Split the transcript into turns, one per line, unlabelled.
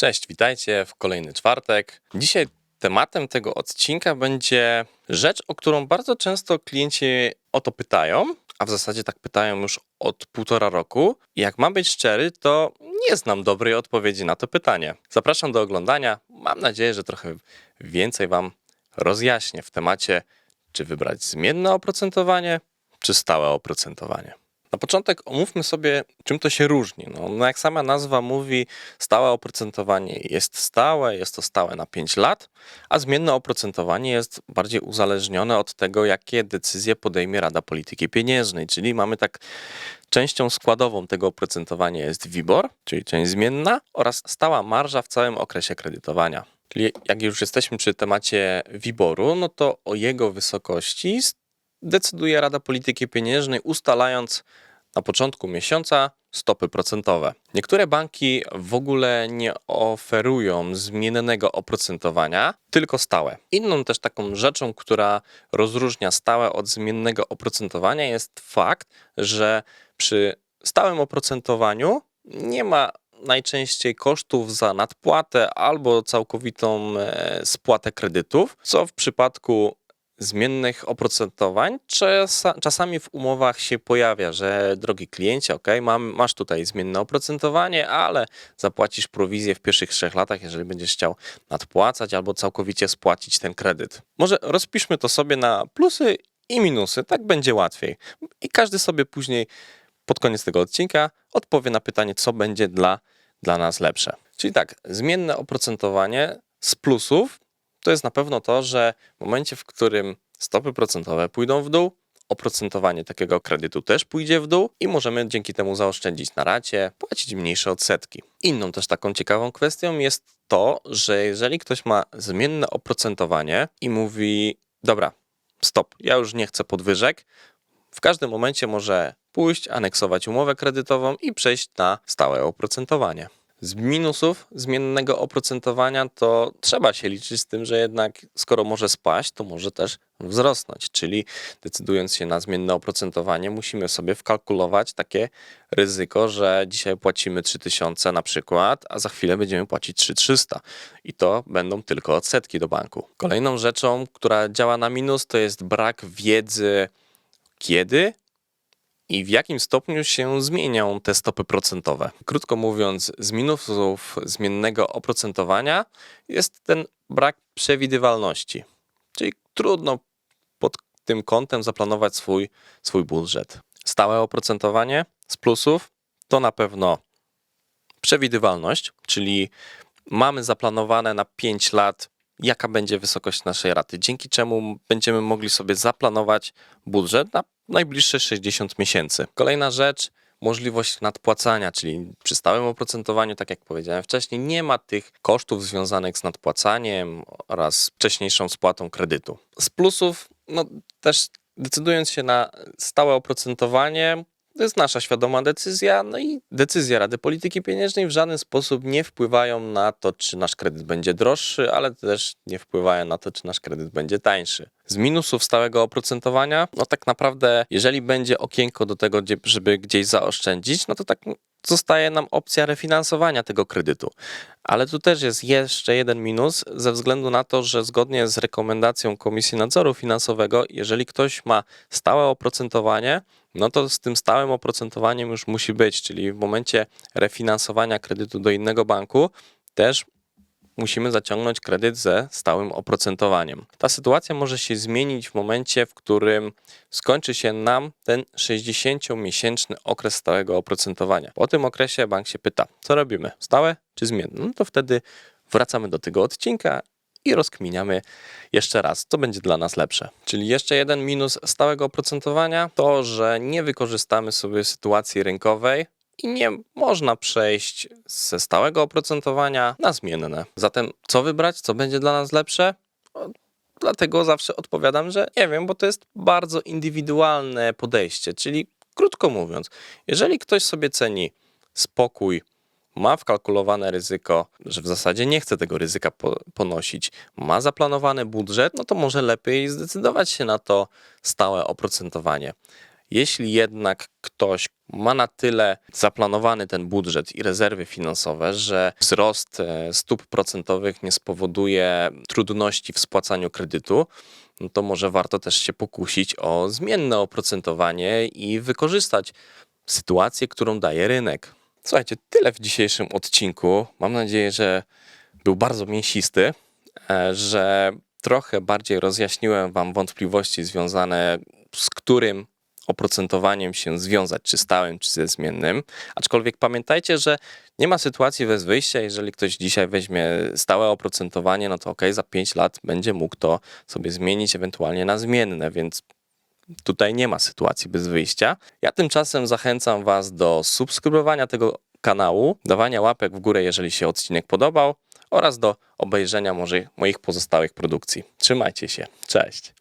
Cześć, witajcie w kolejny czwartek. Dzisiaj tematem tego odcinka będzie rzecz, o którą bardzo często klienci o to pytają, a w zasadzie tak pytają już od półtora roku. I jak mam być szczery, to nie znam dobrej odpowiedzi na to pytanie. Zapraszam do oglądania. Mam nadzieję, że trochę więcej Wam rozjaśnię w temacie, czy wybrać zmienne oprocentowanie, czy stałe oprocentowanie. Na początek omówmy sobie, czym to się różni. No, no jak sama nazwa mówi, stałe oprocentowanie jest stałe, jest to stałe na 5 lat, a zmienne oprocentowanie jest bardziej uzależnione od tego, jakie decyzje podejmie Rada Polityki Pieniężnej. Czyli mamy tak częścią składową tego oprocentowania jest WIBOR, czyli część zmienna, oraz stała marża w całym okresie kredytowania. Czyli jak już jesteśmy przy temacie WIBORu, no to o jego wysokości decyduje Rada Polityki Pieniężnej, ustalając na początku miesiąca stopy procentowe. Niektóre banki w ogóle nie oferują zmiennego oprocentowania, tylko stałe. Inną też taką rzeczą, która rozróżnia stałe od zmiennego oprocentowania jest fakt, że przy stałym oprocentowaniu nie ma najczęściej kosztów za nadpłatę albo całkowitą e, spłatę kredytów, co w przypadku zmiennych oprocentowań czasa, czasami w umowach się pojawia, że drogi kliencie, ok, mam, masz tutaj zmienne oprocentowanie, ale zapłacisz prowizję w pierwszych trzech latach, jeżeli będziesz chciał nadpłacać albo całkowicie spłacić ten kredyt. Może rozpiszmy to sobie na plusy i minusy, tak będzie łatwiej. I każdy sobie później pod koniec tego odcinka odpowie na pytanie, co będzie dla, dla nas lepsze. Czyli tak, zmienne oprocentowanie z plusów to jest na pewno to, że w momencie, w którym stopy procentowe pójdą w dół, oprocentowanie takiego kredytu też pójdzie w dół i możemy dzięki temu zaoszczędzić na racie, płacić mniejsze odsetki. Inną też taką ciekawą kwestią jest to, że jeżeli ktoś ma zmienne oprocentowanie i mówi: Dobra, stop, ja już nie chcę podwyżek, w każdym momencie może pójść, aneksować umowę kredytową i przejść na stałe oprocentowanie. Z minusów zmiennego oprocentowania to trzeba się liczyć z tym, że jednak skoro może spaść, to może też wzrosnąć. Czyli decydując się na zmienne oprocentowanie, musimy sobie wkalkulować takie ryzyko, że dzisiaj płacimy 3000 na przykład, a za chwilę będziemy płacić 3300 i to będą tylko odsetki do banku. Kolejną rzeczą, która działa na minus, to jest brak wiedzy, kiedy i w jakim stopniu się zmienią te stopy procentowe. Krótko mówiąc, z minusów zmiennego oprocentowania jest ten brak przewidywalności. Czyli trudno pod tym kątem zaplanować swój, swój budżet. Stałe oprocentowanie z plusów to na pewno przewidywalność, czyli mamy zaplanowane na 5 lat jaka będzie wysokość naszej raty, dzięki czemu będziemy mogli sobie zaplanować budżet na najbliższe 60 miesięcy. Kolejna rzecz, możliwość nadpłacania, czyli przy stałym oprocentowaniu, tak jak powiedziałem wcześniej, nie ma tych kosztów związanych z nadpłacaniem oraz wcześniejszą spłatą kredytu. Z plusów, no też decydując się na stałe oprocentowanie, to jest nasza świadoma decyzja, no i decyzje Rady Polityki Pieniężnej w żaden sposób nie wpływają na to, czy nasz kredyt będzie droższy, ale też nie wpływają na to, czy nasz kredyt będzie tańszy. Z minusów stałego oprocentowania, no tak naprawdę, jeżeli będzie okienko do tego, żeby gdzieś zaoszczędzić, no to tak zostaje nam opcja refinansowania tego kredytu. Ale tu też jest jeszcze jeden minus, ze względu na to, że zgodnie z rekomendacją Komisji Nadzoru Finansowego, jeżeli ktoś ma stałe oprocentowanie, no to z tym stałym oprocentowaniem już musi być, czyli w momencie refinansowania kredytu do innego banku też musimy zaciągnąć kredyt ze stałym oprocentowaniem. Ta sytuacja może się zmienić w momencie, w którym skończy się nam ten 60-miesięczny okres stałego oprocentowania. Po tym okresie bank się pyta, co robimy, stałe czy zmienne? No to wtedy wracamy do tego odcinka i rozkminiamy jeszcze raz, co będzie dla nas lepsze. Czyli jeszcze jeden minus stałego oprocentowania to, że nie wykorzystamy sobie sytuacji rynkowej i nie można przejść ze stałego oprocentowania na zmienne. Zatem co wybrać, co będzie dla nas lepsze? Dlatego zawsze odpowiadam, że nie wiem, bo to jest bardzo indywidualne podejście. Czyli krótko mówiąc, jeżeli ktoś sobie ceni spokój, ma wkalkulowane ryzyko, że w zasadzie nie chce tego ryzyka po, ponosić, ma zaplanowany budżet, no to może lepiej zdecydować się na to stałe oprocentowanie. Jeśli jednak ktoś ma na tyle zaplanowany ten budżet i rezerwy finansowe, że wzrost e, stóp procentowych nie spowoduje trudności w spłacaniu kredytu, no to może warto też się pokusić o zmienne oprocentowanie i wykorzystać sytuację, którą daje rynek. Słuchajcie, tyle w dzisiejszym odcinku. Mam nadzieję, że był bardzo mięsisty, e, że trochę bardziej rozjaśniłem Wam wątpliwości związane z którym oprocentowaniem się związać, czy stałym, czy ze zmiennym. Aczkolwiek pamiętajcie, że nie ma sytuacji bez wyjścia. Jeżeli ktoś dzisiaj weźmie stałe oprocentowanie, no to ok, za 5 lat będzie mógł to sobie zmienić ewentualnie na zmienne, więc Tutaj nie ma sytuacji bez wyjścia. Ja tymczasem zachęcam Was do subskrybowania tego kanału, dawania łapek w górę, jeżeli się odcinek podobał oraz do obejrzenia może moich pozostałych produkcji. Trzymajcie się. Cześć.